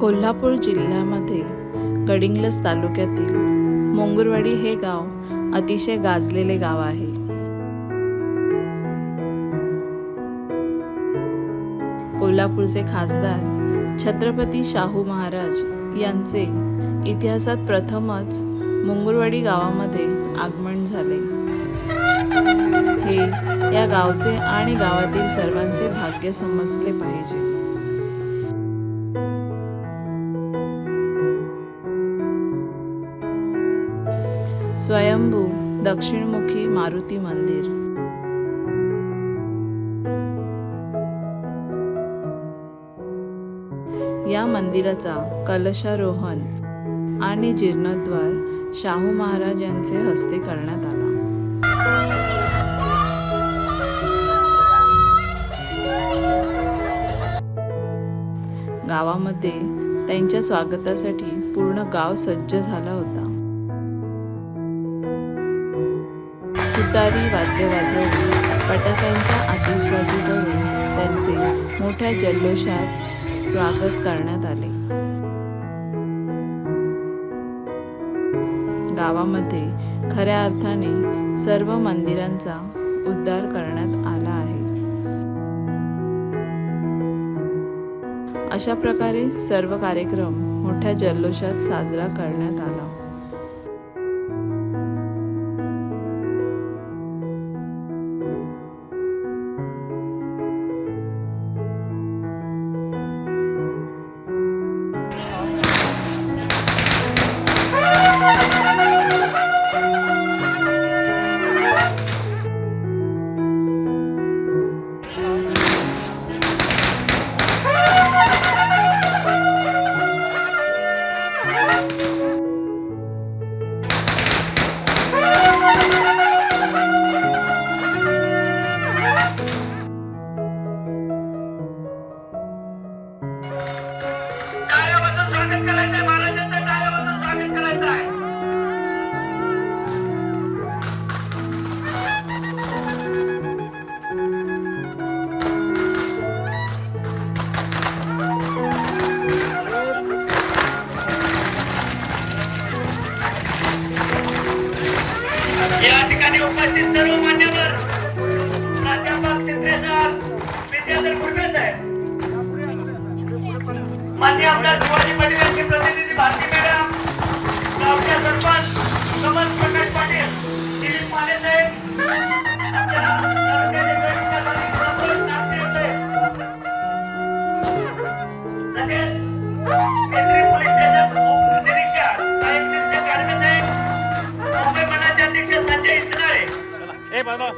कोल्हापूर जिल्ह्यामध्ये गडिंग्लज तालुक्यातील मोंगुरवाडी हे गाव अतिशय गाजलेले गाव आहे. कोल्हापूरचे खासदार छत्रपती शाहू महाराज यांचे इतिहासात प्रथमच मुंगुरवाडी गावामध्ये आगमन झाले. हे या गावचे आणि गावातील सर्वांचे भाग्य समजले पाहिजे. स्वयंभू दक्षिणमुखी मारुती मंदिर. या मंदिराचा कलशारोहण आणि जीर्णोद्वार शाहू महाराज यांचे हस्ते करण्यात आला. गावामध्ये त्यांच्या स्वागतासाठी पूर्ण गाव सज्ज झाला होता. तुतारी वाद्य वाजवून फटाक्यांच्या आतिषबाजी करून त्यांचे मोठ्या जल्लोषात स्वागत करण्यात आले. गावामध्ये खऱ्या अर्थाने सर्व मंदिरांचा उद्धार करण्यात आला आहे. अशा प्रकारे सर्व कार्यक्रम मोठ्या जल्लोषात साजरा करण्यात आला. उपस्थित सर्व मान्यवर प्राध्यापक सिद्धे साहेब विद्याधर कुर्मे साहेब मान्य आमदार शिवाजी पाटील यांचे प्रतिनिधी भारती मॅडम गावच्या सरपंच कमल mano.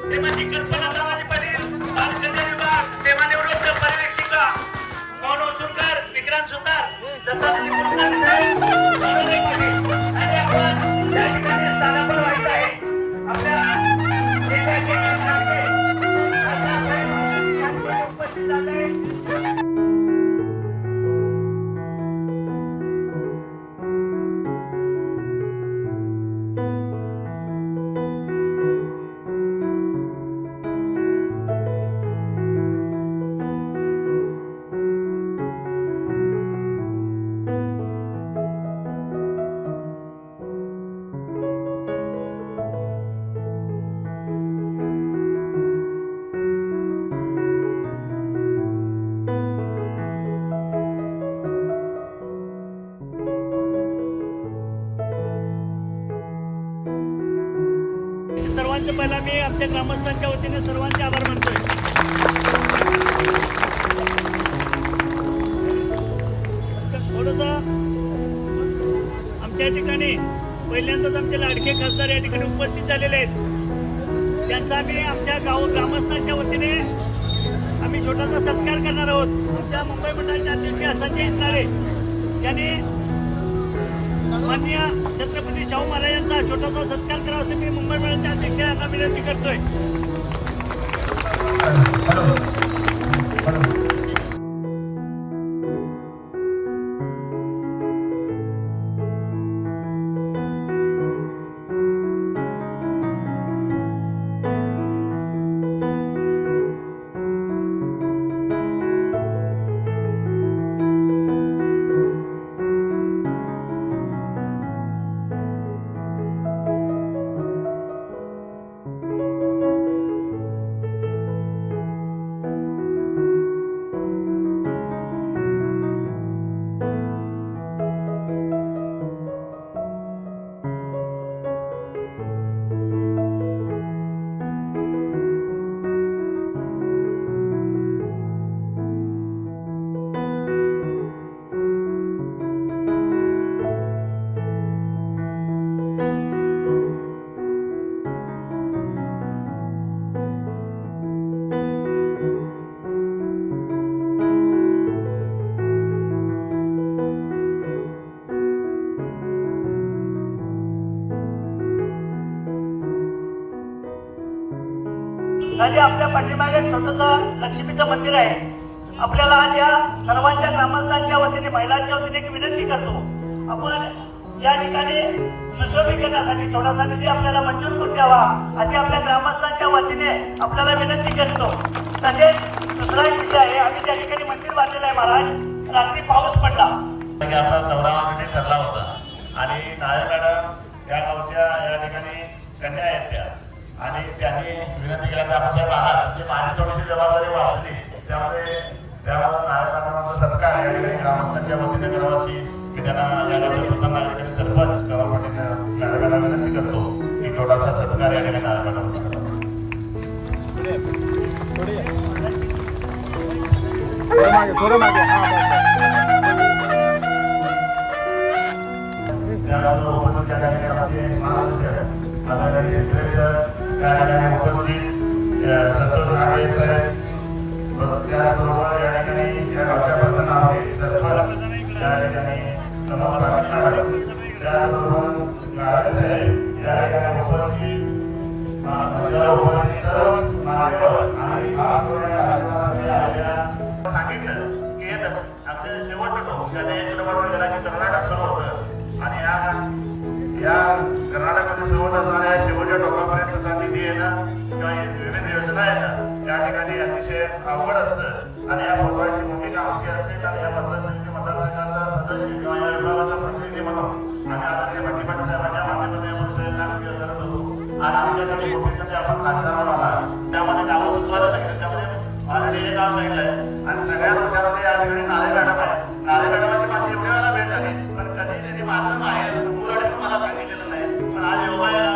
पहिला मी आमच्या ग्रामस्थांच्या वतीने सर्वांचे आभार मानतोय. थोडस आमच्या ठिकाणी पहिल्यांदाच आमचे लाडके खासदार या ठिकाणी उपस्थित झालेले आहेत. त्यांचा आम्ही आमच्या गाव ग्रामस्थांच्या वतीने आम्ही छोटासा सत्कार करणार आहोत. आमच्या मुंबई मंडळाचे अध्यक्ष संजय इसनाळे यांनी माननीय छत्रपती शाहू महाराजांचा छोटासा सत्कार करावा असं मी मुंबई मेळाच्या अध्यक्षांना विनंती करतोय. म्हणजे आपल्या पाठीमागे छोटस लक्ष्मीचं मंदिर आहे. आपल्याला आज या सर्वांच्या ग्रामस्थांच्या वतीने महिलांच्या वतीने एक विनंती करतो. आपण या ठिकाणी सुशोभीकरणासाठी थोडासा निधी आपल्याला मंजूर करून द्यावा अशी आपल्या ग्रामस्थांच्या वतीने आपल्याला विनंती करतो. तसेच दुसरा एक विषय आहे आम्ही त्या ठिकाणी मंदिर बांधलेलं आहे महाराज. रात्री पाऊस पडला. आपला दौरा ठरला होता. आणि नाळे मॅडम या गावच्या या ठिकाणी कन्या आहेत त्या. आणि त्यांनी विनंती केल्या की आपण साहेब आहात म्हणजे माझी थोडीशी जबाबदारी वाढली त्यामध्ये त्यामुळे मॅडमांचा सत्कार या ठिकाणी ग्रामस्थांच्या वतीने मी त्यांना या नागरिकांनी सरपंच कवा पाटील मॅडमांना विनंती करतो की छोटासा सत्कार या. ठिकाणी उपस्थित त्या ठिकाणी उपस्थित अ, संतोष नागे साहेब त्याचबरोबर या ठिकाणी या गावच्या त्या ठिकाणी त्याचबरोबर साहेब या ठिकाणी अतिशय आवड असतं आणि या महत्वाची भूमिका आमची असते. कारण या मतदारसंघ मतदारसंघाचा सदस्य किंवा या विभागाचा प्रतिनिधी म्हणून आम्ही आदरणीय भट्टी पाटील साहेबांच्या माध्यमातून या विषयाला क्लिअर करत होतो. आणि आमच्यासाठी मोठी संधी आपण खासदार आला त्यामध्ये गावं सुचवायला सांगितलं. त्यामध्ये ऑलरेडी हे गाव सांगितलंय. आणि सगळ्यात हुशारामध्ये या ठिकाणी नाळे मॅडम आहे. नाळे मॅडमाची माझी एवढ्या वेळा भेट झाली. पण कधी त्यांनी माझं माहेर मुराडे मला सांगितलेलं नाही. पण आज योगा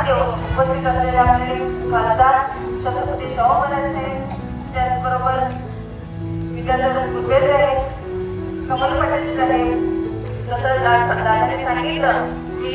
त्याला उपस्थित असलेले आपले खासदार छत्रपती शाहू महाराज साहेब त्याचबरोबर विद्याधर कुबे साहेब कमल पटेल साहेब जसं दादाने सांगितलं की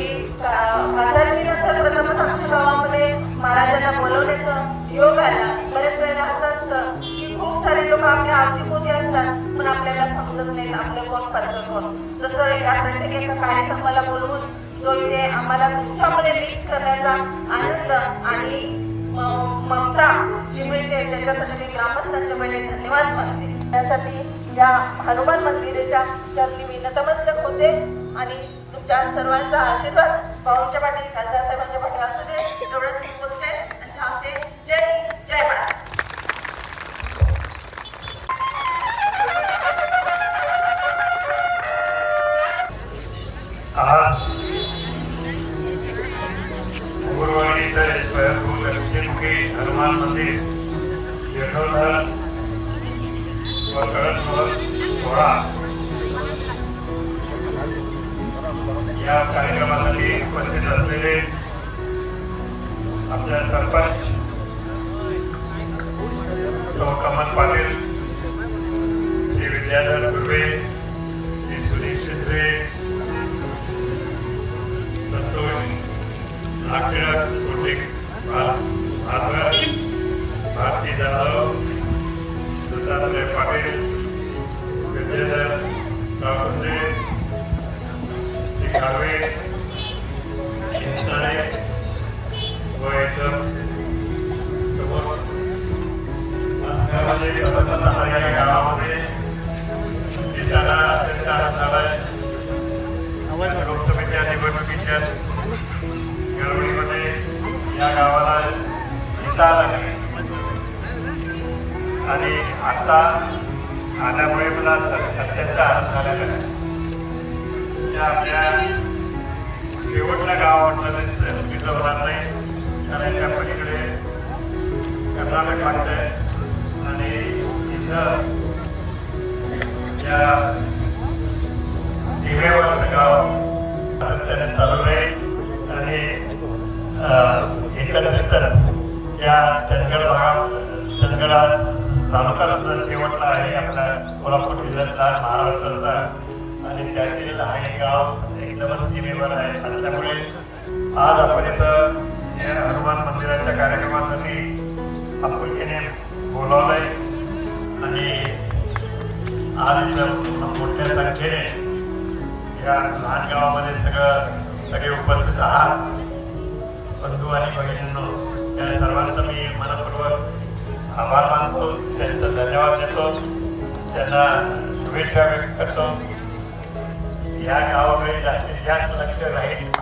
प्रथमच आमच्या गावामध्ये महाराजांना बोलवण्याचं योग आला. बरेच वेळेला असं असतं की खूप सारे लोक आपल्या आवडीपोटी असतात पण आपल्याला समजत नाही आपलं कोण करतं कोण जसं या प्रत्येक एका कार्यक्रमाला बोलवून जो इथे म्हणजे आम्हाला तुमच्यामध्ये मिक्स करण्याचा आनंद आणि ममता जी मिळते त्याच्यासाठी मी ग्रामस्थांच्या पहिले धन्यवाद मानते. त्यासाठी या हनुमान मंदिराच्या चरणी मी नतमस्तक होते आणि तुमच्या सर्वांचा आशीर्वाद पाहुणच्या पाठी खासदार साहेबांच्या पाठी असू दे एवढंच मी बोलते आणि थांबते. जय जय महाराज हनुमान मंदिर यशोधर व कळसवर सोहळा या कार्यक्रमासाठी उपस्थित असलेले आपल्या सरपंच लोकसभेच्या निवडणुकीच्या घडवणीमध्ये या गावाला जिता लागली आणि आता आल्यामुळे मला अत्यंत आनंद झालेला आहे. या आपल्या शेवटलं गाव वाटलं तिथं होणार नाही कारण त्या पलीकडे कर्नाटक आहे आणि इथं या सीमेवरचं गाव सातत्याने चालू आहे आणि अं, एकंदरीतच या चंदगड भागात चंदगड हा तालुका सुद्धा शेवटला आहे आपल्या कोल्हापूर जिल्ह्यातला महाराष्ट्राचा आणि त्यातील हा एक गाव एकदमच सीमेवर आहे आणि त्यामुळे आज आपण इथं या हनुमान मंदिराच्या कार्यक्रमासाठी आपुलकीने बोलावलंय आणि आज इथं मोठ्या संख्येने या लहान गावामध्ये सगळं सगळे उपस्थित आहात. बंधू आणि भगिनींनो या सर्वांचा मी मनपूर्वक आभार मानतो त्यांचा धन्यवाद देतो त्यांना शुभेच्छा व्यक्त करतो. या गावाकडे जास्तीत जास्त लक्ष राहील.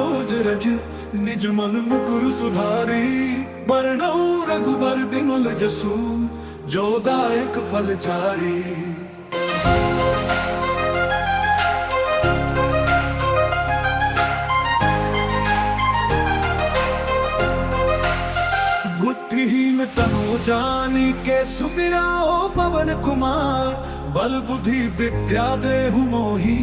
चरण रज निज मन मुकुर सुधारी। बरनौ रघुबर बिमल जसु जो दायक फलचारी बुद्धिहीन तनो जानी के सुमिरा पवन कुमार बल बुद्धि विद्या देहु मोही।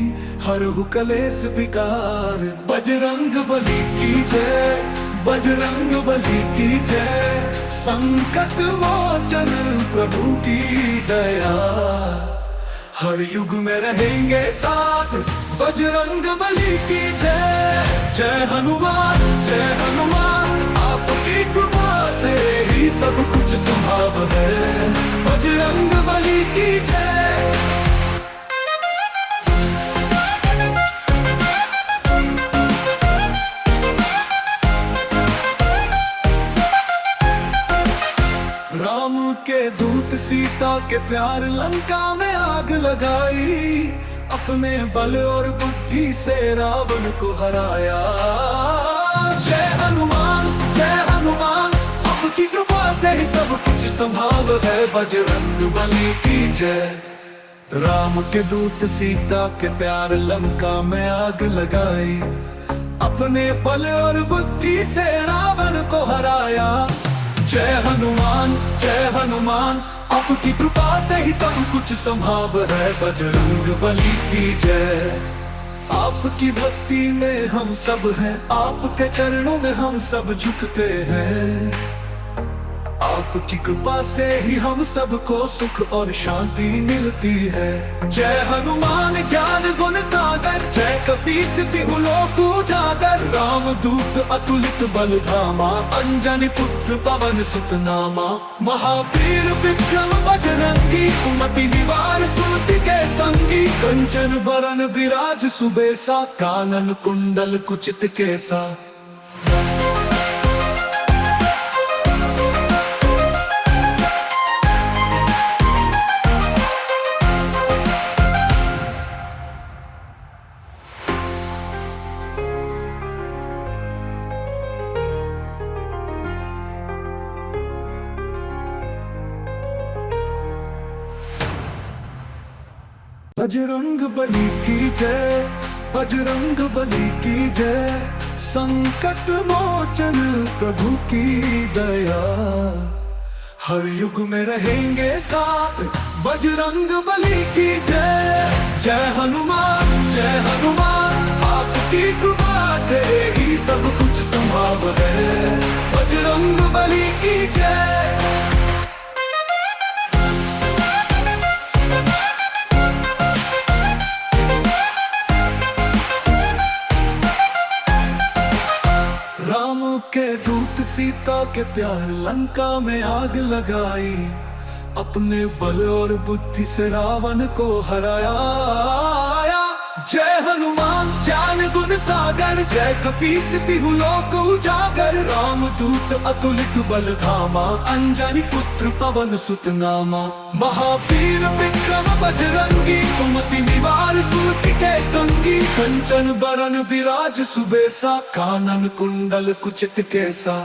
हर हुकलेस विकार। बजरंग बली की जय बजरंग बली की जय। संकट मोचन प्रभु की दया। हर युग में रहेंगे साथ बजरंग बली की जय। जय हनुमान जय हनुमान आपकी कृपा से ही सब कुछ संभव है। बजरंग बली की जय। सीता के प्यार लंका में आग लगाई, अपने बल और बुद्धि से रावण को हराया। जय हनुमान जय हनुमान आपकी कृपा से ही सब कुछ संभव है, बजरंग बली की जय। राम के दूत सीता के प्यार लंका में आग लगाई, अपने बल और बुद्धि से रावण को हराया। जय हनुमान जय हनुमान आपकी कृपा से ही सब कुछ संभव है। बजरंग बली की जय। आपकी भक्ति में हम सब हैं आपके चरणों में हम सब झुकते हैं। आपकी कृपा से ही हम सबको सुख और शांति मिलती है। जय हनुमान ज्ञान गुण सागर, जय कपीस तिहु लोक उजागर राम दूत अतुलित बल धामा, अंजन पुत्र पवन सुत नामा महावीर विक्रम बजरंगी कुमति निवार सूति के संगी। कंचन बरन विराज सुबेसा, कानन कुंडल कुचित केसा। बजरंग बली की जय, बजरंग बली की जय। संकट मोचन प्रभु की दया। हर युग में रहेंगे साथ, बजरंग बली की जय। जय हनुमान जय हनुमान, आपकी कृपा से ही सब कुछ संभव है। बजरंग बली की जय। सीता के प्यार लंका में आग लगाई अपने बल और बुद्धि से रावण को हराया। जय हनुमान ज्ञान गुण सागर जय कपीस तिहु लोक उजागर। राम दूत अतुलित बल धामा अंजनी पुत्र पवन सुत नामा महावीर विक्रम बजरंगी कुमति निवार सुरति के संगी। कंचन बरन विराज सुबेसा कानन कुंडल कुचित केसा।